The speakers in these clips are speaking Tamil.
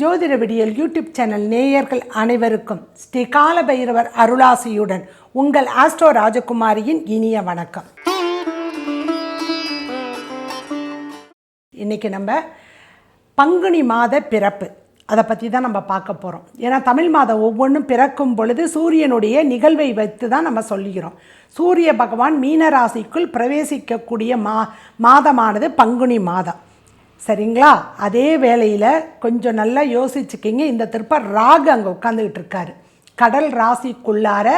ஜோதிட விடியல் யூடியூப் சேனல் நேயர்கள் அனைவருக்கும் ஸ்ரீ கால பைரவர் அருளாசியுடன் உங்கள் ஆஸ்ட்ரோ ராஜகுமாரியின் இனிய வணக்கம். இன்னைக்கு நம்ம பங்குனி மாத பிறப்பு. அதை பற்றி தான் நம்ம பார்க்க போகிறோம் ஏன்னா தமிழ் மாதம் ஒவ்வொன்றும் பிறக்கும் பொழுது சூரியனுடைய நிகழ்வை வைத்து தான் நம்ம சொல்லுகிறோம். சூரிய பகவான் மீன ராசிக்குள் பிரவேசிக்கக்கூடிய மா மாதமானது பங்குனி மாதம். சரிங்களா? அதே வேளையில் கொஞ்சம் நல்லா யோசிச்சுக்கிங்க. இந்த திருப்ப ராகு அங்கே உட்காந்துக்கிட்டு இருக்காரு கடல் ராசிக்குள்ளார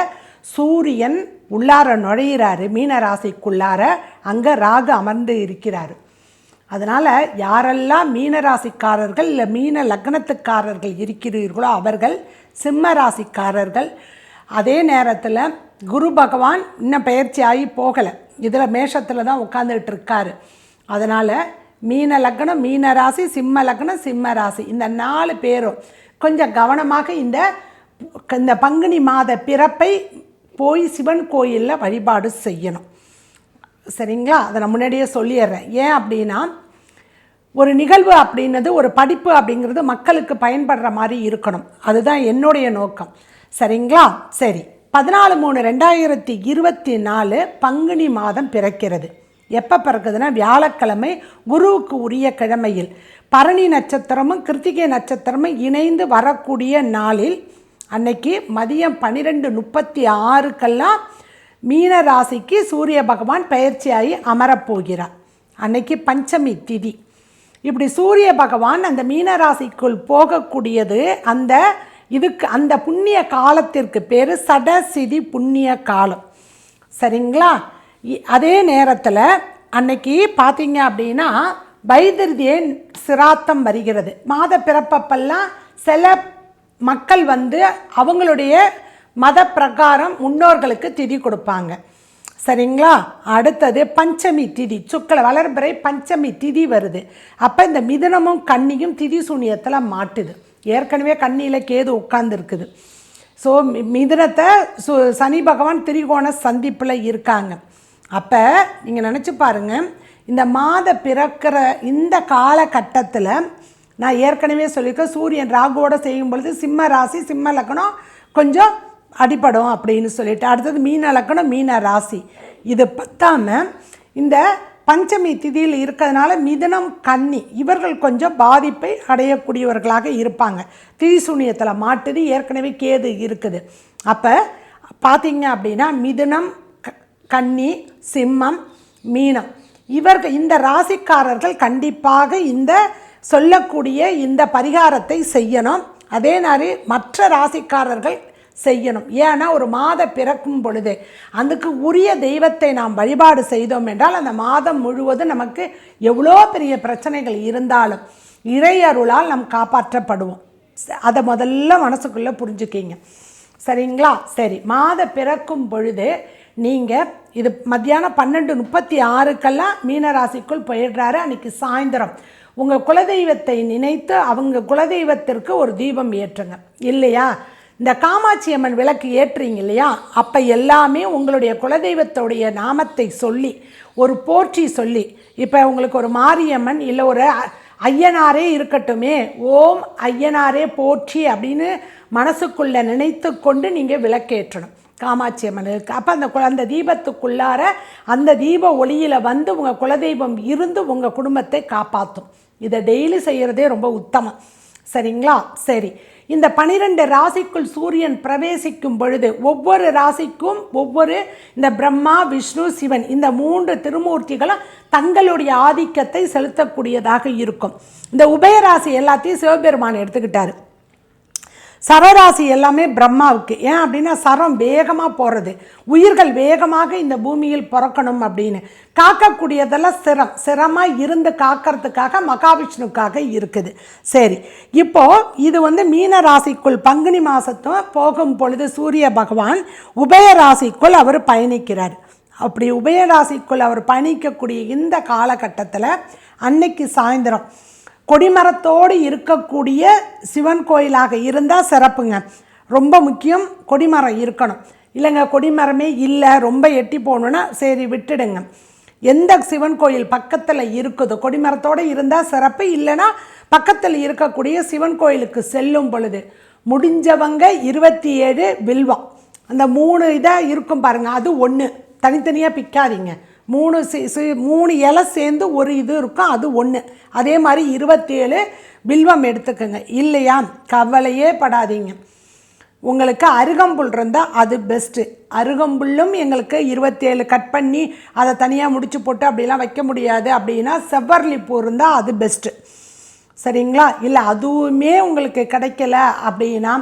சூரியன் உள்ளார நுழையிறாரு. மீன ராசிக்குள்ளார அங்கே ராகு அமர்ந்து இருக்கிறார். அதனால் யாரெல்லாம் மீன ராசிக்காரர்கள் இல்லை மீன லக்னத்துக்காரர்கள் இருக்கிறீர்களோ அவர்கள் சிம்ம ராசிக்காரர்கள் அதே நேரத்தில் குரு பகவான் இன்னும் பயிற்சி ஆகி போகலை. இதில் மேஷத்தில் தான் உட்காந்துக்கிட்டு இருக்காரு அதனால் மீன லக்னம் மீன ராசி சிம்ம லக்னம் சிம்ம ராசி. இந்த நாலு பேரும் கொஞ்சம் கவனமாக இந்த இந்த பங்குனி மாத பிறப்பை போய் சிவன் கோயிலில் வழிபாடு செய்யணும். சரிங்களா? அதை நான் முன்னாடியே சொல்லிடுறேன். ஏன் அப்படின்னா ஒரு நிகழ்வு அப்படின்னது ஒரு படிப்பு அப்படிங்கிறது மக்களுக்கு பயன்படுற மாதிரி இருக்கணும். அதுதான் என்னுடைய நோக்கம். சரிங்களா? சரி. பதினாலு மூணு ரெண்டாயிரத்தி இருபத்தி நாலு பங்குனி மாதம் பிறக்கிறது. எப்போ பிறக்குதுன்னா வியாழக்கிழமை குருவுக்கு உரிய கிழமையில். பரணி நட்சத்திரமும் கிருத்திகை நட்சத்திரமும் இணைந்து வரக்கூடிய நாளில் அன்னைக்கு மதியம் பன்னிரெண்டு முப்பத்தி ஆறுக்கெல்லாம் மீன ராசிக்கு சூரிய பகவான் பயிற்சியாகி அமரப்போகிறார். அன்னைக்கு பஞ்சமி திதி. இப்படி சூரிய பகவான் அந்த மீன ராசிக்குள் போகக்கூடியது அந்த இதுக்கு அந்த புண்ணிய காலத்திற்கு பேர் சடசிதி புண்ணிய காலம். சரிங்களா? அதே நேரத்தில் அன்னைக்கு பார்த்தீங்க அப்படின்னா வைத்திருதியை சிராத்தம் வருகிறது. மாத பிறப்பப்பெல்லாம் சில மக்கள் வந்து அவங்களுடைய மத பிரகாரம் முன்னோர்களுக்கு திதி கொடுப்பாங்க. சரிங்களா? அடுத்தது பஞ்சமி திதி. சுக்களை வளர்பிறை பஞ்சமி திதி வருது. அப்போ இந்த மிதனமும் கன்னியும் திதி சூனியத்தில் மாட்டுது. ஏற்கனவே கண்ணியில் கேது உட்கார்ந்துருக்குது. ஸோ மிதனத்தை சு சனி பகவான் திரிகோண சந்திப்பில் இருக்காங்க. அப்போ நீங்கள் நினச்சி பாருங்கள் இந்த மாத பிறக்கிற இந்த காலகட்டத்தில் நான் ஏற்கனவே சொல்லியிருக்கேன் சூரியன் ராகுவோட செய்யும் பொழுது சிம்ம ராசி சிம்ம லக்கணம் கொஞ்சம் அடிப்படும் அப்படின்னு சொல்லிட்டு அடுத்தது மீன லக்கணம் மீன ராசி. இது பத்தாம இந்த பஞ்சமி திதியில் இருக்கிறதுனால மிதனம் கன்னி இவர்கள் கொஞ்சம் பாதிப்பை அடையக்கூடியவர்களாக இருப்பாங்க. திரிசூனியத்தில் மாட்டுது ஏற்கனவே கேது இருக்குது. அப்போ பார்த்தீங்க அப்படின்னா மிதுனம் கன்னி சிம்மம் மீனம். இவர்கள் இந்த ராசிக்காரர்கள் கண்டிப்பாக இந்த சொல்லக்கூடிய இந்த பரிகாரத்தை செய்யணும். அதே மாதிரி மற்ற ராசிக்காரர்கள் செய்யணும். ஏன்னா ஒரு மாத பிறக்கும் பொழுது அதுக்கு உரிய தெய்வத்தை நாம் வழிபாடு செய்தோம் என்றால் அந்த மாதம் முழுவதும் நமக்கு எவ்வளோ பெரிய பிரச்சனைகள் இருந்தாலும் இறையருளால் நாம் காப்பாற்றப்படுவோம். அதை முதல்ல மனசுக்குள்ளே புரிஞ்சுக்கிங்க. சரிங்களா? சரி. மாத பிறக்கும் பொழுது நீங்கள் இது மத்தியானம் பன்னெண்டு முப்பத்தி ஆறுக்கெல்லாம் மீனராசிக்குள் போயிடுறாரு. அன்றைக்கி சாயந்தரம். உங்கள் குலதெய்வத்தை நினைத்து அவங்க குலதெய்வத்திற்கு ஒரு தீபம் ஏற்றுங்க. இல்லையா? இந்த காமாட்சி அம்மன் விளக்கு ஏற்றுறீங்க இல்லையா? அப்போ எல்லாமே உங்களுடைய குலதெய்வத்துடைய நாமத்தை சொல்லி ஒரு போற்றி சொல்லி இப்போ உங்களுக்கு ஒரு மாரியம்மன் இல்லை ஒரு ஐயனாரே இருக்கட்டுமே. ஓம் ஐயனாரே போற்றி அப்படின்னு மனசுக்குள்ளே நினைத்து கொண்டு நீங்கள் விளக்கேற்றணும். காமாட்சி அம்மனுக்கு அப்போ அந்த குழந்த தீபத்துக்குள்ளார அந்த தீப ஒளியில் வந்து உங்கள் குலதெய்வம் இருந்து உங்கள் குடும்பத்தை காப்பாற்றும் இதை டெய்லி செய்கிறதே ரொம்ப உத்தமம். சரிங்களா? சரி. இந்த பனிரெண்டு ராசிக்குள் சூரியன் பிரவேசிக்கும் பொழுது ஒவ்வொரு ராசிக்கும் ஒவ்வொரு இந்த பிரம்மா விஷ்ணு சிவன் இந்த மூன்று திருமூர்த்திகளும் தங்களுடைய ஆதிக்கத்தை செலுத்தக்கூடியதாக இருக்கும். இந்த உபயராசி எல்லாத்தையும் சிவபெருமான் எடுத்துக்கிட்டார். சரராசி எல்லாமே பிரம்மாவுக்கு. ஏன் அப்படின்னா சரம் வேகமாக போகிறது உயிர்கள் வேகமாக இந்த பூமியில் பிறக்கணும் அப்படின்னு. காக்கக்கூடியதெல்லாம் சிரம். சிரமாக இருந்து காக்கிறதுக்காக மகாவிஷ்ணுக்காக இருக்குது. சரி இப்போது இது வந்து மீன ராசிக்குள் பங்குனி மாதத்தும் போகும் பொழுது சூரிய பகவான் உபய ராசிக்குள் அவர் பயணிக்கிறார். அப்படி உபயராசிக்குள் அவர் பயணிக்கக்கூடிய இந்த காலகட்டத்தில் அன்னைக்கு சாயந்தரம். கொடிமரத்தோடு இருக்கக்கூடிய சிவன் கோயிலாக இருந்தால் சிறப்புங்க. ரொம்ப முக்கியம் கொடிமரம் இருக்கணும். இல்லைங்க கொடிமரமே இல்லை ரொம்ப எட்டி போகணுன்னா சரி விட்டுடுங்க. எந்த சிவன் கோயில் பக்கத்தில் இருக்குதோ கொடிமரத்தோடு இருந்தால் சிறப்பு. இல்லைன்னா பக்கத்தில் இருக்கக்கூடிய சிவன் கோயிலுக்கு செல்லும் பொழுது முடிஞ்சவங்க இருபத்தி ஏழு வில்வம். அந்த மூணு இதாக இருக்கும் பாருங்கள் அது ஒன்று தனித்தனியாக பிக்காதீங்க. மூணு சி மூணு இலை சேர்ந்து ஒரு இது இருக்கும் அது ஒன்று அதே மாதிரி இருபத்தேழு வில்வம் எடுத்துக்கோங்க. இல்லையா? கவலையே படாதீங்க. உங்களுக்கு அருகம்புல் இருந்தால் அது பெஸ்ட்டு அருகம்புல்லும் எங்களுக்கு இருபத்தேழு கட் பண்ணி அதை தனியாக முடிச்சு போட்டு அப்படிலாம் வைக்க முடியாது. அப்படின்னா செவ்வரளி பூ இருந்தால் அது பெஸ்ட்டு சரிங்களா? இல்லை அதுவுமே உங்களுக்கு கிடைக்கல அப்படின்னா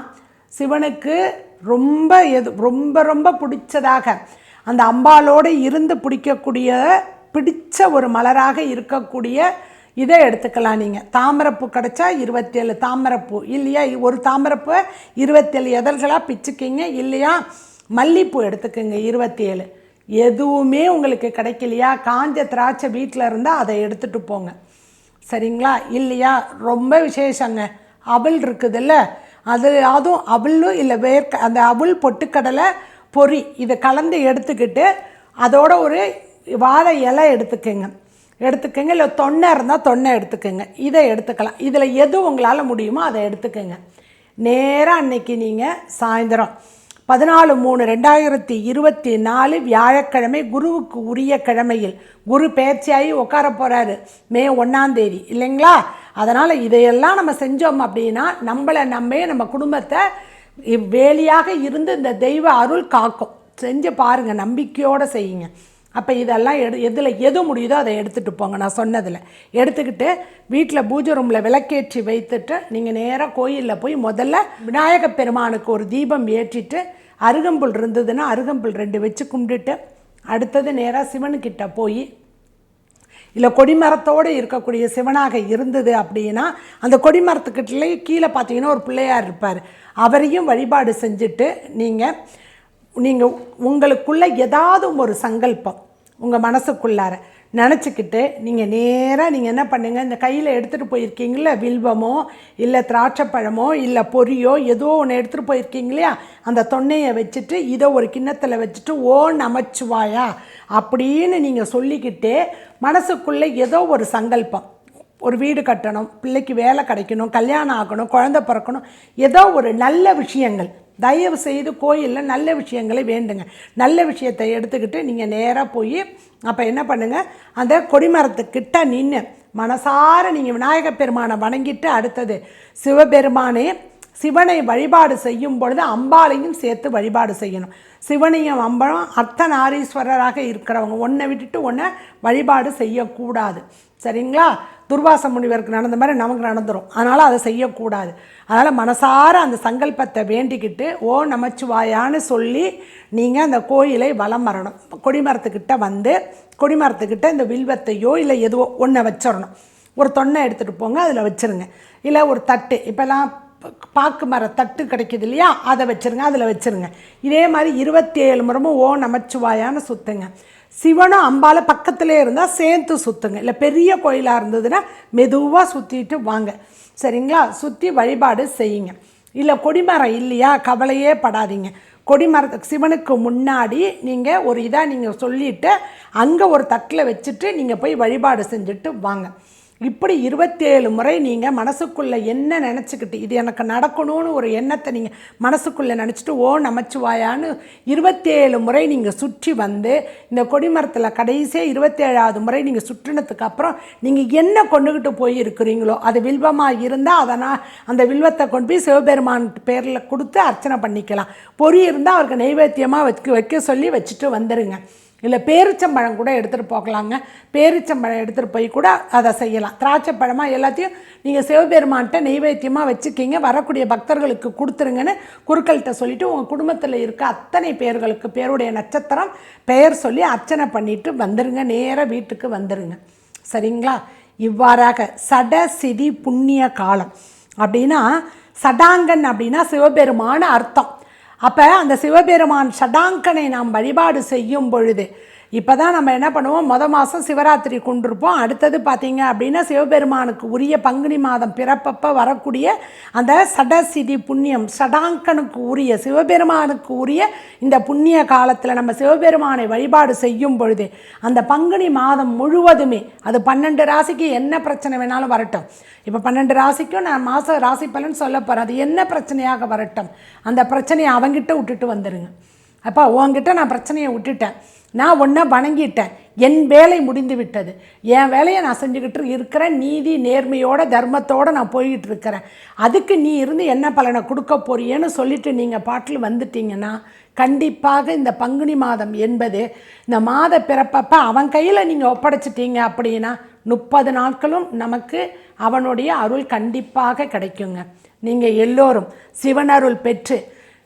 சிவனுக்கு ரொம்ப எது ரொம்ப ரொம்ப பிடிச்சதாக அந்த அம்பாலோடு இருந்து பிடிக்கக்கூடிய பிடித்த ஒரு மலராக இருக்கக்கூடிய இதை எடுத்துக்கலாம் நீங்கள் தாமரைப்பூ கிடச்சா இருபத்தேழு தாமரைப்பூ. இல்லையா? ஒரு தாமரைப்பூ இருபத்தேழு எதழ்களாக பிச்சுக்கிங்க இல்லையா? மல்லிப்பூ எடுத்துக்கோங்க இருபத்தேழு. எதுவுமே உங்களுக்கு கிடைக்கலையா? காஞ்ச திராட்சை வீட்டில் இருந்தால் அதை எடுத்துகிட்டு போங்க. சரிங்களா? இல்லையா? ரொம்ப விசேஷங்க. அவள் இருக்குதுல்ல? அது அதுவும் அவளும் இல்லை வேர்க்க அந்த அவள் பொட்டுக்கடலை பொறி இதை கலந்து எடுத்துக்கிட்டு அதோட ஒரு வாழை இலை எடுத்துக்கோங்க. எடுத்துக்கோங்க இல்லை தொன்னை இருந்தால் தொன்னை எடுத்துக்கோங்க. இதை எடுத்துக்கலாம். இதில் எது உங்களால் முடியுமோ அதை எடுத்துக்கோங்க. நேராக அன்னைக்கு நீங்கள் சாயந்தரம் பதினாலு மூணு ரெண்டாயிரத்தி இருபத்தி நாலு வியாழக்கிழமை குருவுக்கு உரிய கிழமையில் குரு பயிற்சியாகி உட்கார போகிறாரு மே ஒன்றாந்தேதி இல்லைங்களா? அதனால் இதையெல்லாம் நம்ம செஞ்சோம் அப்படின்னா நம்மளை நம்மே நம்ம குடும்பத்தை வேலியாக இருந்து இந்த தெய்வ அருள் காக்கும். செஞ்சு பாருங்கள் நம்பிக்கையோடு செய்யுங்க. அப்போ இதெல்லாம் எடு எதில் எது முடியுதோ அதை எடுத்துகிட்டு போங்க நான் சொன்னதில். எடுத்துக்கிட்டு வீட்டில் பூஜை ரூமில் விளக்கேற்றி வைத்துட்டு நீங்கள் நேராக கோயிலில் போய் முதல்ல விநாயக பெருமானுக்கு ஒரு தீபம் ஏற்றிட்டு அருகம்புல் இருந்ததுன்னா அருகம்புல் ரெண்டு வச்சு கும்பிட்டுட்டு அடுத்தது நேராக சிவனுக்கிட்ட போய் இல்லை கொடிமரத்தோடு இருக்கக்கூடிய சிவனாக இருந்தது அப்படின்னா அந்த கொடிமரத்துக்கிட்டே கீழே பார்த்தீங்கன்னா ஒரு பிள்ளையார் இருப்பார். அவரையும் வழிபாடு செஞ்சுட்டு நீங்கள் நீங்கள் உங்களுக்குள்ளே ஏதாவது ஒரு சங்கல்பம் உங்கள் மனசுக்குள்ளார. நினச்சிக்கிட்டு நீங்கள் நேராக நீங்கள் என்ன பண்ணுங்கள் இந்த கையில் எடுத்துகிட்டு போயிருக்கீங்கள வில்வமோ இல்லை திராட்சைப்பழமோ இல்லை பொரியோ ஏதோ ஒன்று எடுத்துகிட்டு போயிருக்கீங்க இல்லையா? அந்த தொன்னையை வச்சுட்டு இதை ஒரு கிண்ணத்தில் வச்சுட்டு ஓ நமச்சுவாயா அப்படின்னு நீங்கள் சொல்லிக்கிட்டே மனசுக்குள்ளே ஏதோ ஒரு சங்கல்பம். ஒரு வீடு கட்டணும் பிள்ளைக்கு வேலை கிடைக்கணும் கல்யாணம் ஆகணும் குழந்தை பிறக்கணும் ஏதோ ஒரு நல்ல விஷயங்கள். தயவு செய்து கோயிலில் நல்ல விஷயங்களை வேண்டுங்க. நல்ல விஷயத்தை எடுத்துக்கிட்டு நீங்கள் நேராக போய் அப்போ என்ன பண்ணுங்கள் அந்த கொடிமரத்துக்கிட்ட நின்று மனசார நீங்கள் விநாயகப் பெருமானை வணங்கிட்டு அடுத்தது சிவபெருமானே சிவனை வழிபாடு செய்யும் பொழுது அம்பாளையும் சேர்த்து வழிபாடு செய்யணும். சிவனையும் அம்பலம் அர்த்தநாரீஸ்வரராக இருக்கிறவங்க ஒன்றை விட்டுட்டு ஒன்றை வழிபாடு செய்யக்கூடாது. சரிங்களா? துர்வாச முனிவருக்கு நடந்த மாதிரி நமக்கு நடந்துடும் அதனால் அதை செய்யக்கூடாது. அதனால் மனசார அந்த சங்கல்பத்தை வேண்டிக்கிட்டு ஓ நமச்சிவாயான்னு சொல்லி நீங்கள் அந்த கோயிலை வலம் வரணும். கொடிமரத்துக்கிட்ட வந்து கொடிமரத்துக்கிட்ட இந்த வில்வத்தையோ இல்லை எதுவோ ஒன்றை வச்சிடணும் ஒரு தொன்னை எடுத்துகிட்டு போங்க அதில் வச்சுருங்க. இல்லை ஒரு தட்டு. இப்போல்லாம் பாக்கு மர தட்டு கிடைக்குது இல்லையா? அதை வச்சுருங்க அதில் வச்சுருங்க. இதே மாதிரி இருபத்தி ஏழு முறமும் ஓ நமச்சிவாயான்னு சுற்றுங்க சிவனும் அம்பால பக்கத்திலே இருந்தால் சேர்த்து சுற்றுங்க இல்லை பெரிய கோயிலாக இருந்ததுன்னா மெதுவாக சுற்றிட்டு வாங்க. சரிங்களா? சுற்றி வழிபாடு செய்யுங்க. இல்லை கொடிமரம் இல்லையா? கவலையே படாதீங்க. கொடிமரத்துக்கு சிவனுக்கு முன்னாடி நீங்கள் ஒரு இதாக நீங்கள் சொல்லிவிட்டு அங்கே ஒரு தட்டில் வச்சுட்டு நீங்கள் போய் வழிபாடு செஞ்சுட்டு வாங்க. இப்படி இருபத்தேழு முறை நீங்கள் மனசுக்குள்ளே என்ன நினச்சிக்கிட்டு இது எனக்கு நடக்கணும்னு ஒரு எண்ணத்தை நீங்கள் மனசுக்குள்ளே நினச்சிட்டு ஓ நமச்சிவாயான்னு இருபத்தேழு முறை நீங்கள் சுற்றி வந்து இந்த கொடிமரத்தில் கடைசியாக இருபத்தேழாவது முறை நீங்கள் சுற்றினதுக்கு அப்புறம் நீங்கள் என்ன கொண்டுக்கிட்டு போய் இருக்கிறீங்களோ அது வில்வமாக இருந்தால் அதனால் அந்த வில்வத்தை கொண்டு போய் சிவபெருமான் பேரில் கொடுத்து அர்ச்சனை பண்ணிக்கலாம். பொறி இருந்தால் அவருக்கு நைவேத்தியமாக வைக்க வைக்க சொல்லி வச்சுட்டு வந்துடுங்க இல்லை பேரிச்சம்பழம் கூட எடுத்துகிட்டு போகலாங்க. பேரிச்சம்பழம் எடுத்துகிட்டு போய் கூட அதை செய்யலாம். திராட்சை பழமாக எல்லாத்தையும் நீங்கள் சிவபெருமான்கிட்ட நெய்வேத்தியமாக வச்சுக்கிங்க. வரக்கூடிய பக்தர்களுக்கு கொடுத்துருங்கன்னு குருக்கள்கிட்ட சொல்லிவிட்டு உங்கள் குடும்பத்தில் இருக்க அத்தனை பேர்களுக்கு பேருடைய நட்சத்திரம் பெயர் சொல்லி அர்ச்சனை பண்ணிவிட்டு வந்துடுங்க நேராக வீட்டுக்கு வந்துடுங்க சரிங்களா? இவ்வாறாக சட சிதி புண்ணிய காலம். அப்படின்னா சடாங்கன் அப்படின்னா சிவபெருமான அர்த்தம். அப்போ அந்த சிவபெருமான் சடாங்கனை நாம் வழிபாடு செய்யும் பொழுது இப்போ தான் நம்ம என்ன பண்ணுவோம்? மொத மாதம் சிவராத்திரி கொண்டிருப்போம். அடுத்தது பார்த்திங்க அப்படின்னா சிவபெருமானுக்கு உரிய பங்குனி மாதம் பிறப்பப்ப வரக்கூடிய அந்த சடசிதி புண்ணியம் சடாங்கனுக்கு உரிய சிவபெருமானுக்கு உரிய இந்த புண்ணிய காலத்தில் நம்ம சிவபெருமானை வழிபாடு செய்யும் பொழுது அந்த பங்குனி மாதம் முழுவதுமே அது பன்னெண்டு ராசிக்கு என்ன பிரச்சனை வேணாலும் வரட்டும். இப்போ பன்னெண்டு ராசிக்கும் நான் மாத ராசி பலன் சொல்ல போகிறேன் அது என்ன பிரச்சனையாக வரட்டும்? அந்த பிரச்சனையை அவங்கிட்ட விட்டுட்டு வந்துடுங்க அப்பா உன்கிட்ட நான் பிரச்சனையை விட்டுட்டேன். நான் ஒன்றை வணங்கிட்டேன். என் வேலை முடிந்து விட்டது என் வேலையை நான் செஞ்சுக்கிட்டு இருக்கிறேன் நீதி நேர்மையோட தர்மத்தோடு நான் போய்கிட்டு இருக்கிறேன். அதுக்கு நீ இருந்து என்ன பலனை கொடுக்க போறியேன்னு சொல்லிட்டு நீங்கள் பாட்டில் வந்துட்டீங்கன்னா கண்டிப்பாக இந்த பங்குனி மாதம் என்பது இந்த மாத பிறப்பப்ப அவன் கையில் நீங்கள் ஒப்படைச்சிட்டீங்க அப்படின்னா முப்பது நாட்களும் நமக்கு அவனுடைய அருள் கண்டிப்பாக கிடைக்குங்க. நீங்கள் எல்லோரும் சிவனருள் பெற்று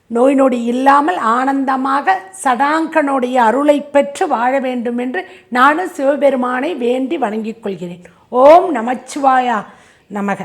நோய் நொடி இல்லாமல் ஆனந்தமாக சடாங்கனுடைய அருளை பெற்று வாழ வேண்டும் என்று நானும் சிவபெருமானை வேண்டி வணங்கிக் கொள்கிறேன். ஓம் நமச்சிவாயா நமக.